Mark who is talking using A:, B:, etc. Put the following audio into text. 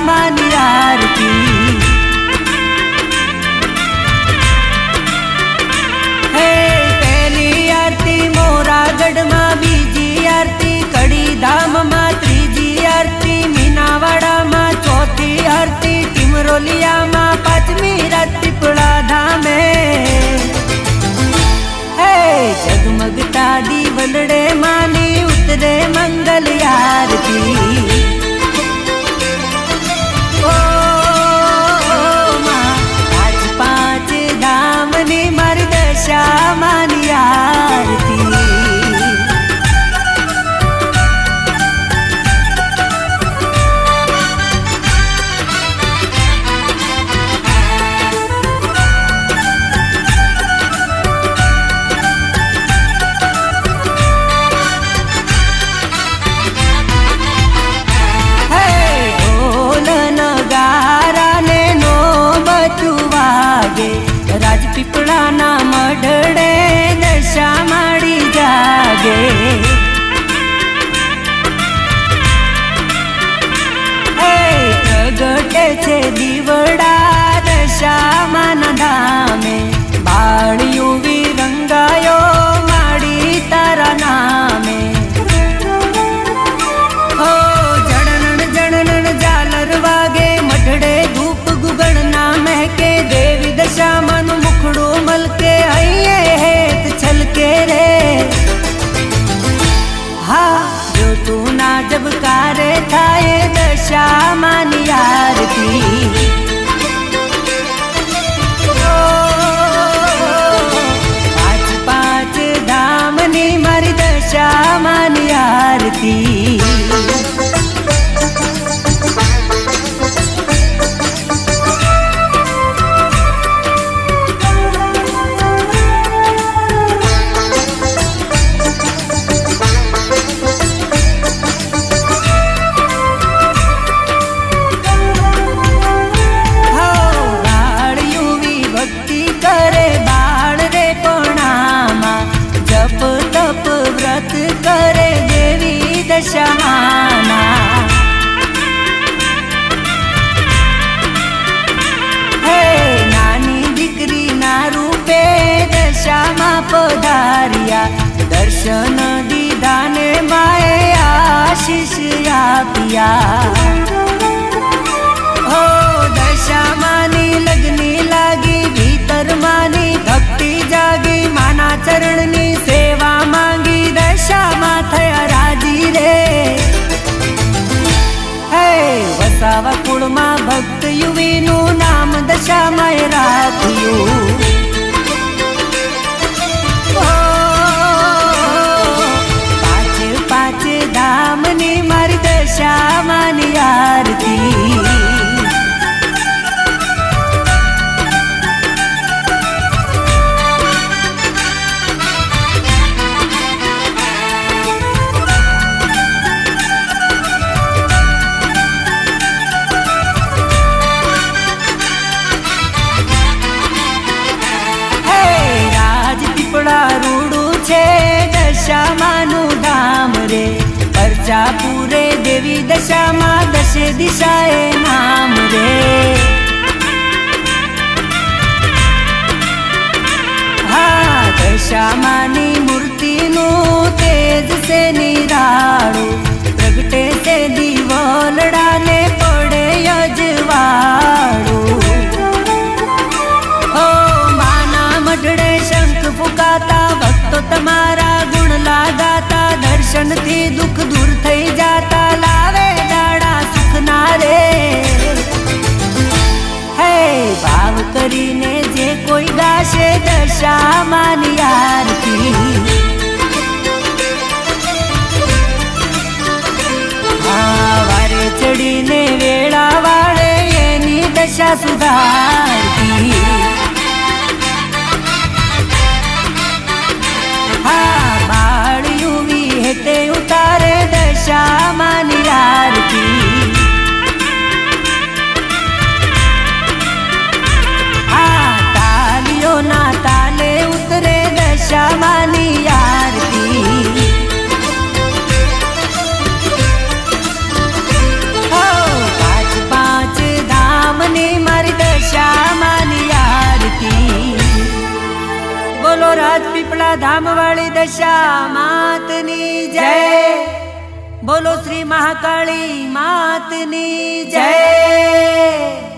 A: માની આરતી હે પહેલી આરતી મોરાગઢમાં બીજી આરતી કડીધામમાં ત્રીજી આરતી મીનાવાડામાં ચોથી આરતી ટીમરોલિયામાં પાંચમી રાત પીપળા ધામે હે જગમગતા દીવલડે માની ઉતરે મંગલ આરતી દશામાની આરતી પાંચ પાંચ ધામની મારી દશામાની આરતી માએ આશીષ આપ્યા. દશામાનું ધામ રે. પરચા પૂરે દેવી દશામાં દશે દિશાએ નામ રે. હા, દશામાની મૂર્તિનું તેજ છે નિરાળું પ્રગટે તે પડે દર્શનથી દુઃખ દૂર થઈ જાતા લાવે દાડા સુખના રે. હે, ભાવ કરીને જે કોઈ ગાશે દશામાની આરતી હા વારે ચડીને વેળા વાળે એની દશા સુધારતી આપણા ધામવાળી દશા માતની જય. બોલો શ્રી મહાકાળી માતની જય.